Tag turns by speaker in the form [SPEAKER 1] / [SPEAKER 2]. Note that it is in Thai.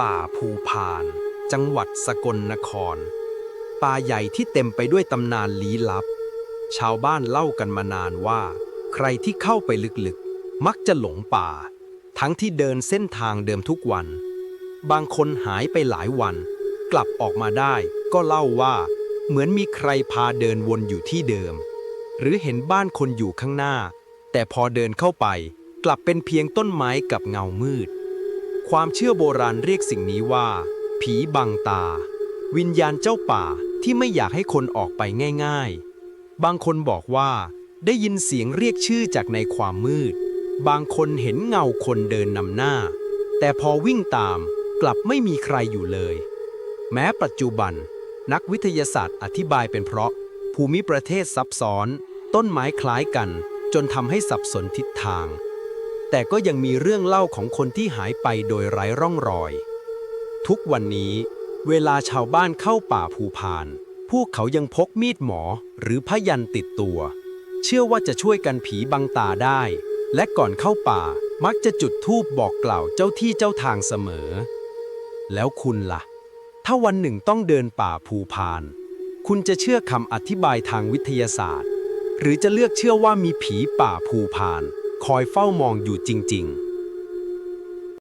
[SPEAKER 1] ป่าภูพาน จังหวัดสกลนคร ป่าใหญ่ที่เต็มไปด้วยตำนานลี้ลับ ชาวบ้านเล่ากันมานานว่า ใครที่เข้าไปลึกๆ มักจะหลงป่า ทั้งที่เดินเส้นทางเดิมทุกวัน บางคนหายไปหลายวัน กลับออกมาได้ก็เล่าว่า เหมือนมีใครพาเดินวนอยู่ที่เดิม หรือเห็นบ้านคนอยู่ข้างหน้า แต่พอเดินเข้าไป กลับเป็นเพียงต้นไม้กับเงามืด ความเชื่อโบราณเรียกสิ่งนี้ว่า ผีบังตา วิญญาณเจ้าป่าที่ไม่อยากให้คนออกไปง่ายๆ บางคนบอกว่า ได้ยินเสียงเรียกชื่อจากในความมืด บางคนเห็นเงาคนเดินนำหน้า แต่พอวิ่งตามกลับไม่มีใครอยู่เลย แม้ปัจจุบัน นักวิทยาศาสตร์อธิบายเป็นเพราะ ภูมิประเทศซับซ้อน ต้นไม้คล้ายกัน จนทำให้สับสนทิศทาง แต่ก็ยังมีเรื่องเล่าของคนที่หายไปโดยไร้ร่องรอย ทุกวันนี้ เวลาชาวบ้านเข้าป่าภูพาน พวกเขายังพกมีดหมอหรือพยันติดตัว เชื่อว่าจะช่วยกันผีบังตาได้ และก่อนเข้าป่ามักจะจุดธูปบอกกล่าวเจ้าที่เจ้าทางเสมอ แล้วคุณล่ะ ถ้าวันหนึ่งต้องเดินป่าภูพาน คุณจะเชื่อคำอธิบายทางวิทยาศาสตร์ หรือจะเลือกเชื่อว่ามีผีป่าภูพาน คอยเฝ้ามองอยู่จริง ๆ